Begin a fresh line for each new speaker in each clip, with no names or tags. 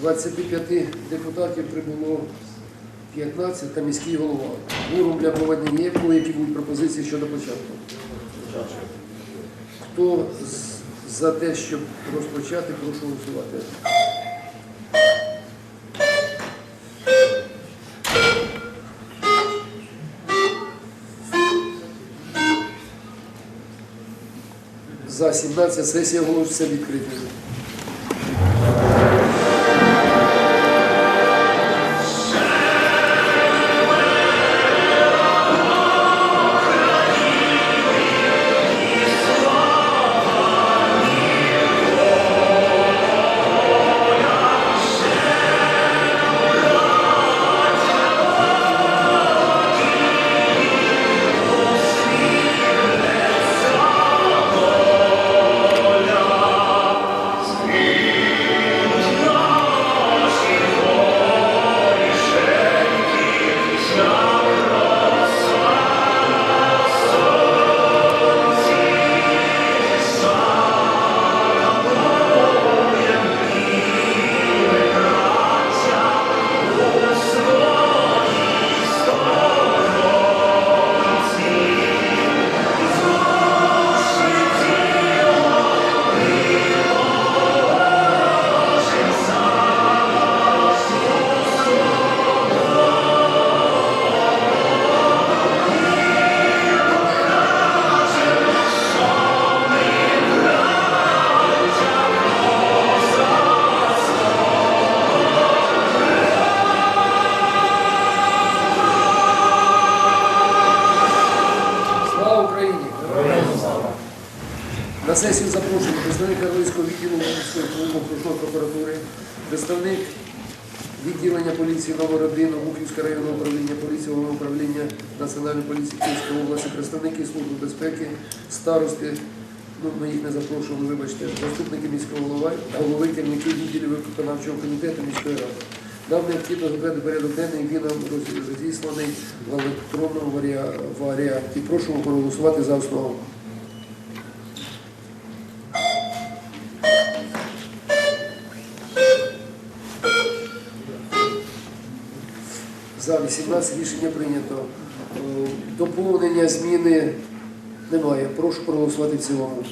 25 депутатів прибуло 15 та міський голова. Кворум для проведення є, які будуть пропозиції щодо початку. Хто за те, щоб розпочати, прошу голосувати. За 17 сесія оголошується відкритою. На сесію запрошую представник Карлицького відділу окружної прокуратури, представник відділення поліції номер 1 Обухівського районного управління поліції, головного управління Національної поліції Київської області, представники Служби безпеки, старости, ну ми їх не запрошували, вибачте, заступники міського голови, голови, керівники відділів виконавчого комітету міської ради. Нам необхідно зробити порядок денний, він нам розісланий в електронному варіа- варіанті. Прошу проголосувати за основу. За 18 рішення прийнято. Е, Доповнення, зміни немає. Прошу проголосувати в цілому.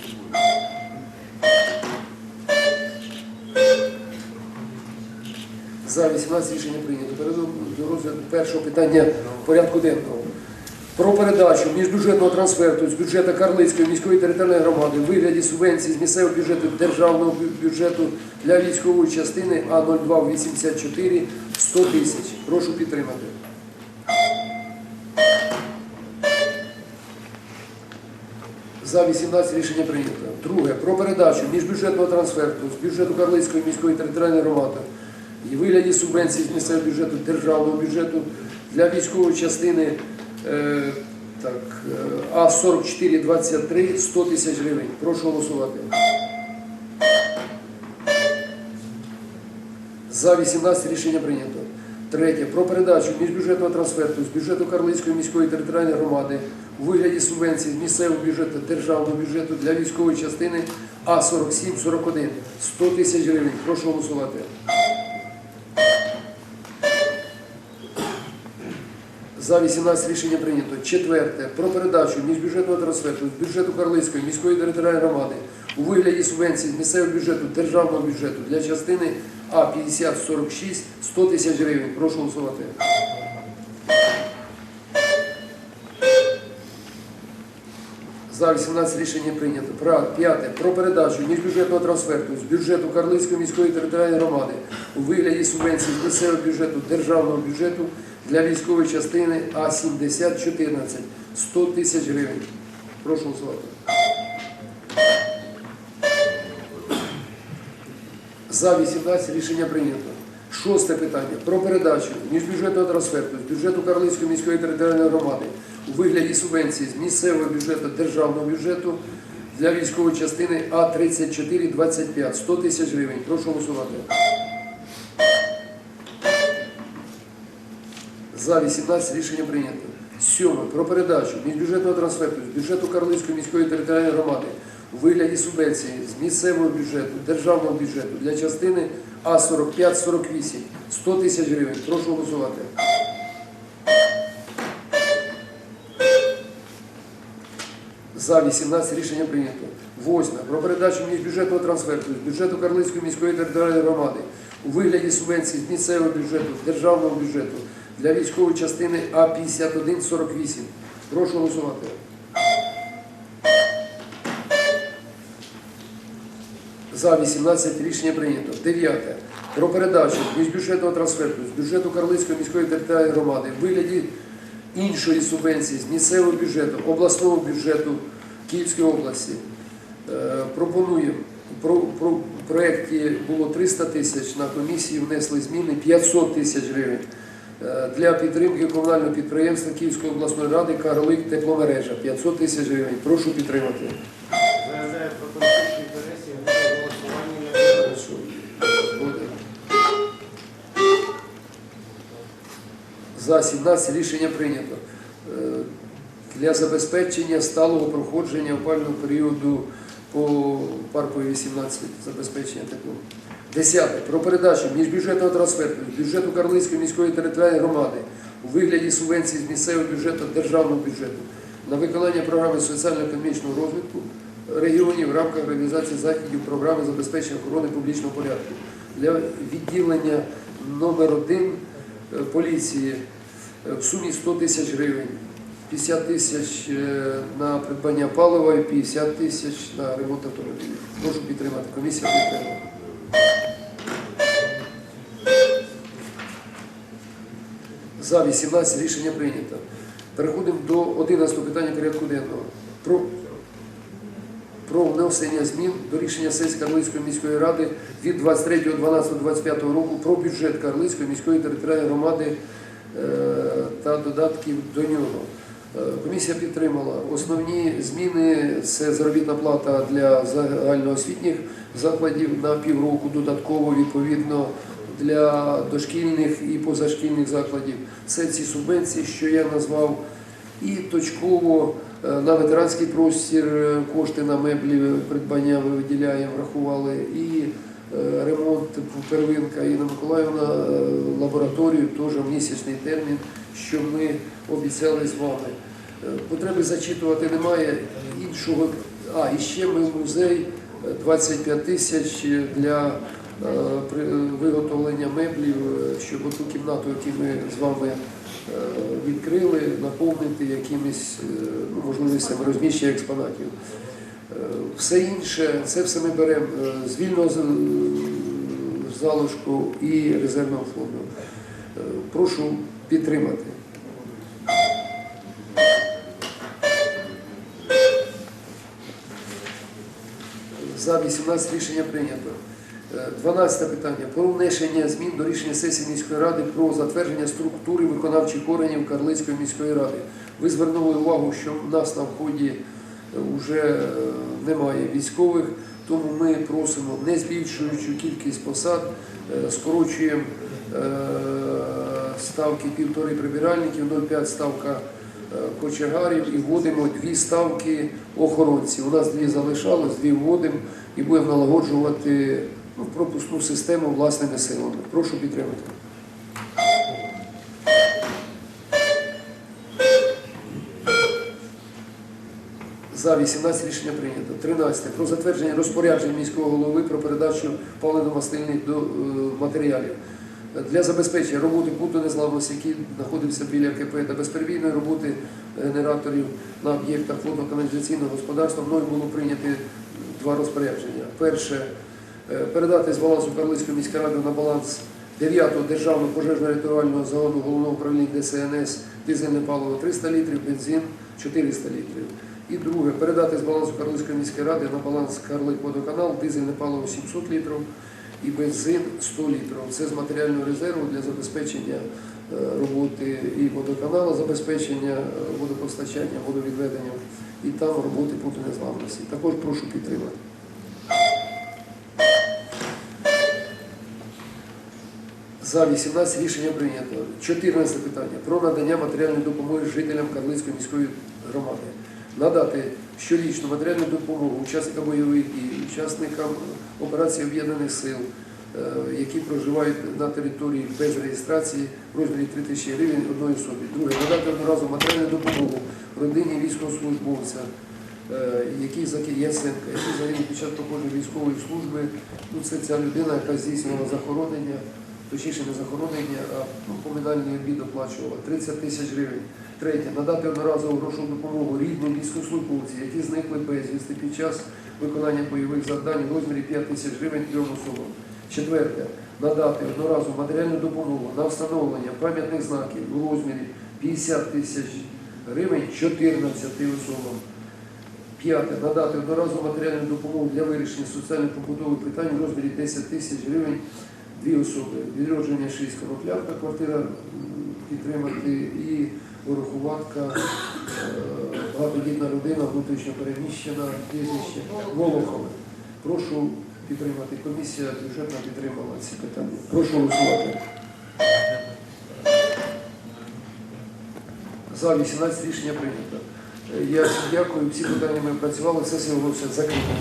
За 18 рішення прийнято. Перейдемо до розгляду першого питання порядку денного. Про передачу міжбюджетного трансферту з бюджету Карлицької міської територіальної громади в вигляді субвенції з місцевого бюджету державного бюджету для військової частини А0284 100 тисяч. Прошу підтримати. За 18 рішення прийнято. Друге. Про передачу міжбюджетного трансферту з бюджету Карлицької міської територіальної громади і вигляді субвенцій з місцевого бюджету державного бюджету для військової частини е, так, е, А4423 100 тисяч гривень. Прошу голосувати. За 18 рішення прийнято. Третє. Про передачу міжбюджетного трансферту з бюджету Карлицької міської територіальної громади у вигляді субвенцій з місцевого бюджету державного бюджету для військової частини А4741 100 тисяч гривень. Прошу голосувати. За 18 рішення прийнято. Четверте. Про передачу міжбюджетного трансферту з бюджету Карлицької міської територіальної громади у вигляді субвенцій з місцевого бюджету державного бюджету для частини А5046 100 тисяч гривень. Прошу голосувати. За 18 рішення прийнято. П'яте. Про передачу міжбюджетного трансферту з бюджету Карлицької міської територіальної громади у вигляді субвенцій з місцевого бюджету державного бюджету для військової частини А7014 100 тисяч гривень. Прошу голосувати. За 18 рішення прийнято. Шосте питання про передачу міжбюджетного трансферту з бюджету Карлицької міської територіальної громади у вигляді субвенції з місцевого бюджету державного бюджету для військової частини А3425 100 тисяч гривень. Прошу голосувати. За 18 рішення прийнято. Сьоме. Про передачу міжбюджетного трансферту з бюджету Карлицької міської територіальної громади у вигляді субвенції з місцевого бюджету, державного бюджету для частини А45-48 100 тисяч гривень. Прошу голосувати. За 18 рішення прийнято. Восьме. Про передачу міжбюджетного трансферту з бюджету Карлицької міської територіальної громади у вигляді субвенції з місцевого бюджету, державного бюджету для військової частини А5148. Прошу голосувати. За 18 рішення прийнято. Дев'яте. Про передачу міжбюджетного трансферту з бюджету Карлицької міської територіальної громади в вигляді іншої субвенції з місцевого бюджету, обласного бюджету Київської області. Е, Пропонуємо. Про, про в проєкті було 300 тисяч, на комісії внесли зміни 500 тисяч гривень Е, для підтримки комунального підприємства Київської обласної ради Карлик тепломережа 500 тисяч гривень. Прошу підтримати.
Заявляє про конфлікт інтересів.
За 17 рішення прийнято. Е, Для забезпечення сталого проходження опального періоду по паркові 18 забезпечення теплом. Десяте. Про передачу міжбюджетного трансферту з бюджету Карлицької міської територіальної громади у вигляді субвенції з місцевого бюджету державного бюджету на виконання програми соціально-економічного розвитку регіонів в рамках реалізації заходів програми забезпечення охорони публічного порядку для відділення номер 1 поліції е, в сумі 100 тисяч гривень. 50 тисяч е, на придбання палива і 50 тисяч на ремонт автомобілів. Прошу підтримати. Комісія підтримала. За 18 рішення прийнято. Переходимо до 11 питання порядку денного. Про, про внесення змін до рішення сесії Карлицької міської ради від 23.12.25 року про бюджет Карлицької міської територіальної громади е, та додатків до нього. Е, Комісія підтримала основні зміни це заробітна плата для загальноосвітніх закладів на півроку, додатково відповідно для дошкільних і позашкільних закладів. Це ці субвенції, що я назвав, і точково е, на ветеранський простір е, кошти на меблі придбання ми виділяємо, врахували, і ремонт первинка Інна Миколаївна, е, лабораторію теж місячний термін, що ми обіцяли з вами. Е, Потреби зачитувати немає іншого. А, і ще ми в музей е, 25 тисяч для е, виготовлення меблів, е, щоб ту кімнату, яку ми з вами е, відкрили, наповнити якимись е, ну, можливостями розміщення експонатів. Е, Все інше, це все ми беремо е, з вільного залишку і резервного фонду. Е, Прошу підтримати. За 18 рішення прийнято. Е, 12 питання. Про внесення змін до рішення сесії міської ради про затвердження структури виконавчих органів Карлицької міської ради. Ви звернули увагу, що в нас на вході вже немає військових, тому ми просимо, не збільшуючи кількість посад, е, скорочуємо е, ставки півтори прибиральників, 0,5 ставка е, кочегарів і вводимо дві ставки охоронців. У нас дві залишалось, дві вводимо і будемо налагоджувати ну, пропускну систему власними силами. Прошу підтримати. За 18 рішення прийнято. 13. Про затвердження розпорядження міського голови про передачу паливно-мастильних е, матеріалів для забезпечення роботи пункту незламності, який знаходився біля КП та безперебійної роботи генераторів на об'єктах водно-каналізаційного господарства. Мною було прийняти два розпорядження. Перше е, передати з балансу Карлицької міської ради на баланс 9-го державного пожежно-рятувального загону головного управління ДСНС дизельне паливо 300 літрів, бензин 400 літрів. І друге, передати з балансу Карлицької міської ради на баланс Карлик водоканал дизельне паливо 700 літрів і бензин 100 літрів. Це з матеріального резерву для забезпечення е, роботи і водоканалу, забезпечення е, водопостачання, водовідведення і там роботи пункту незламності. Також прошу підтримати. За 18 рішення прийнято. 14 питання про надання матеріальної допомоги жителям Карлицької міської громади. Надати щорічну матеріальну допомогу учасникам бойових дій, учасникам операції об'єднаних сил, е, які проживають на території без реєстрації в розмірі 3 тисячі гривень одної особі. Друге, надати одноразову матеріальну допомогу родині військовослужбовця, е, який Яценка, який загинув під час проходження військової служби. Ну, це ця людина, яка здійснювала захоронення, точніше не захоронення, а ну, поминальний обід оплачувала 30 тисяч гривень. Третє, надати одноразову грошову допомогу рідним військовослужбовцям, які зникли безвісти під час виконання бойових завдань в розмірі 5 тисяч гривень трьом особам. Четверте, надати одноразову матеріальну допомогу на встановлення пам'ятних знаків у розмірі 50 тисяч гривень 14 особам. П'яте. Надати одноразову матеріальну допомогу для вирішення соціально-побутових питань у розмірі 10 тисяч гривень дві особи. Відродження 6 коноплявка, квартира підтримати і урахуватка, е, багатодітна родина, внутрішньо переміщена, прізвище Волохове. Прошу підтримати. Комісія бюджетна підтримала ці питання. Прошу голосувати. За 18 рішення прийнято. Е, Я дякую, всі питання ми працювали, сесія оголошується закритою.